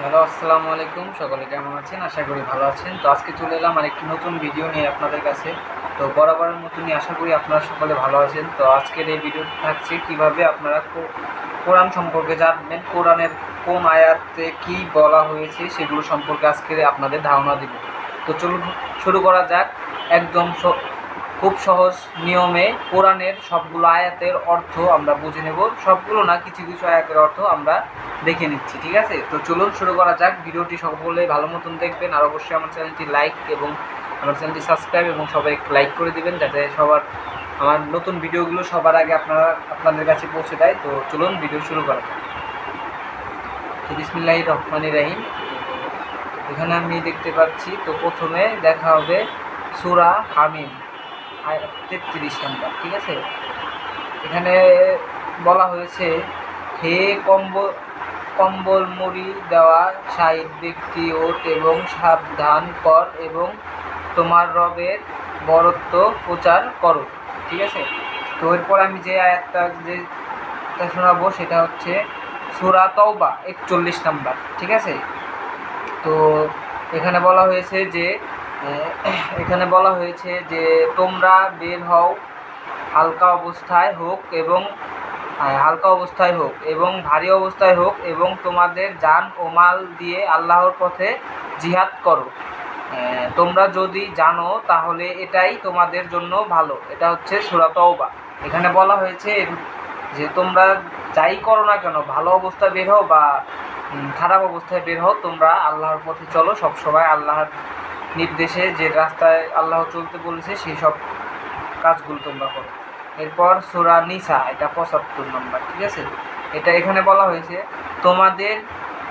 Hello, আসসালামু আলাইকুম। সকলে কেমন আছেন? আশা করি ভালো আছেন। তো আজকে চলে এলাম আরেকটি নতুন ভিডিও নিয়ে আপনাদের কাছে। তো বরাবরের মতনই আশা করি আপনারা সকলে ভালো আছেন। তো আজকের এই ভিডিওটি থাকছে কীভাবে আপনারা কোরআন সম্পর্কে জানবেন, কোরআনের কোন আয়াতে কি বলা হয়েছে সেগুলো সম্পর্কে আজকে আপনাদের ধারণা দিব। তো চলুন, শুরু করা যাক। একদম খুব সহজ নিয়মে কোরআনের সবগুলো আয়াতের অর্থ আমরা বুঝে নেব। সবগুলো না, কিছু কিছু আয়াতের অর্থ আমরা দেখে নিচ্ছি, ঠিক আছে? তো চলুন শুরু করা যাক। ভিডিওটি সকলে ভালো মতন দেখবেন, আর অবশ্যই আমার চ্যানেলটি লাইক এবং আমার চ্যানেলটি সাবস্ক্রাইব এবং সবাই লাইক করে দিবেন, যাতে সবার, আমার নতুন ভিডিওগুলো সবার আগে আপনারা, আপনাদের কাছে পৌঁছে দেয়। তো চলুন ভিডিও শুরু করা যাক। তো বিসমিল্লাহ রহমান রাহিম। এখানে আমি দেখতে পাচ্ছি, তো প্রথমে দেখা হবে সুরা হামিম। তেত্রিশ নাম্বার, ঠিক আছে? এখানে বলা হয়েছে, হে কম্বল কম্বল মুড়ি দেওয়া শাহিদ ব্যক্তি ওঠ এবং সাবধান কর এবং তোমার রবের বরত্ব প্রচার করো। ঠিক আছে? তো এরপর আমি যে আয়াতটা, যে শোনাবো সেটা হচ্ছে সুরা তওবা, একচল্লিশ নাম্বার, ঠিক আছে? তো এখানে বলা হয়েছে যে এখানে বলা হয়েছে যে তোমরা বের হও, হালকা অবস্থায় হোক এবং হালকা অবস্থায় হোক এবং ভারী অবস্থায় হোক এবং তোমাদের যান ও মাল দিয়ে আল্লাহর পথে জিহাদ করো। তোমরা যদি জানো তাহলে এটাই তোমাদের জন্য ভালো। এটা হচ্ছে সূরা তওবা। এখানে বলা হয়েছে যে তোমরা যাই করো না কেন, ভালো অবস্থায় বের হও বা খারাপ অবস্থায় বের হও, তোমরা আল্লাহর পথে চলো। সবসময় আল্লাহর নির্দেশে যে রাস্তায় আল্লাহ চলতে বলেছে, সেই সব কাজগুলো তোমরা করো। এরপর সোরা নিসা, এটা পঁচাত্তর নম্বর, ঠিক আছে? এটা এখানে বলা হয়েছে, তোমাদের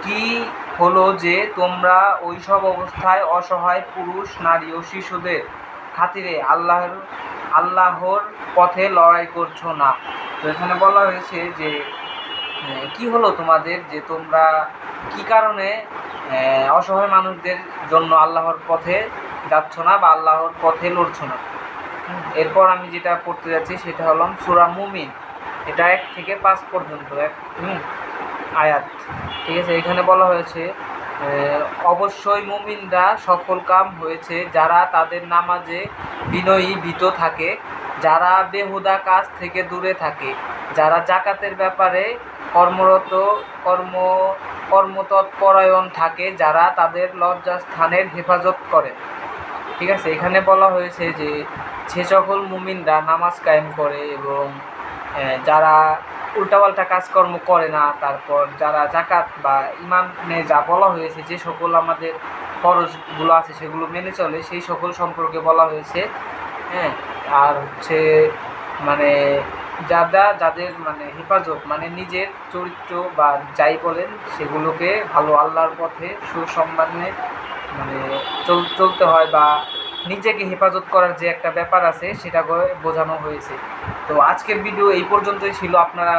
কি হলো যে তোমরা ওই সব অবস্থায় অসহায় পুরুষ, নারী ও শিশুদের খাতিরে আল্লাহর আল্লাহর পথে লড়াই করছ না? তো এখানে বলা হয়েছে যে, কি হলো তোমাদের যে তোমরা কি কারণে অসহায় মানুষদের জন্য আল্লাহর পথে যাচ্ছ না বা আল্লাহর পথে লড়ছ না? এরপর আমি যেটা পড়তে যাচ্ছি সেটা হলো সুরা মুমিন। এটা এক থেকে পাঁচ পর্যন্ত, এক আয়াত। ঠিক আছে? এখানে বলা হয়েছে অবশ্যই মুমিনরা সফল কাম হয়েছে যারা তাদের নামাজে বিনয়ী ভীত থাকে, যারা বেহুদা কাজ থেকে দূরে থাকে, যারা জাকাতের ব্যাপারে কর্মরত কর্ম, কর্মতৎপরায়ণ থাকে যারা তাদের লজ্জাস্থানের হেফাজত করে। ঠিক আছে, এখানে বলা হয়েছে যে সে সকল মুমিনরা নামাজ কায়েম করে এবং যারা উল্টাপাল্টা কাজকর্ম করে না, তারপর যারা জাকাত বা ইমানে যা বলা হয়েছে, যে সকল আমাদের খরচগুলো আছে সেগুলো মেনে চলে, সেই সকল সম্পর্কে বলা হয়েছে হ্যাঁ আর হচ্ছে মানে যারা যাদের মানে হেফাজত মানে নিজের চরিত্র বা যাই বলেন, সেগুলোকে ভালো আল্লাহর পথে সুসম্মানে মানে চল, চলতে হয় বা নিজেকে হেফাজত করার যে একটা ব্যাপার আছে, সেটা বোঝানো হয়েছে। তো আজকের ভিডিও এই পর্যন্তই ছিল। আপনারা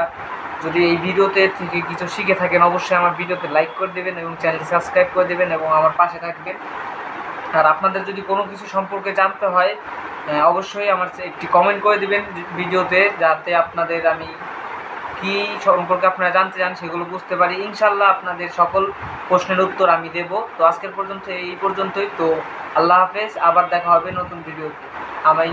যদি এই ভিডিওতে থেকে কিছু শিখে থাকেন, অবশ্যই আমার ভিডিওতে লাইক করে দেবেন এবং চ্যানেলটি সাবস্ক্রাইব করে দেবেন এবং আমার পাশে থাকবেন। আর আপনাদের যদি কোনো কিছু সম্পর্কে জানতে হয় অবশ্যই আমার একটি কমেন্ট করে দিবেন ভিডিওতে, যাতে আপনাদের আমি কি সম্পর্কে আপনারা জানতে চান সেগুলো বুঝতে পারি। ইনশাল্লাহ আপনাদের সকল প্রশ্নের উত্তর আমি দেব। তো আজকের পর্যন্ত এই পর্যন্তই। তো আল্লাহ হাফেজ, আবার দেখা হবে নতুন ভিডিওতে। আমি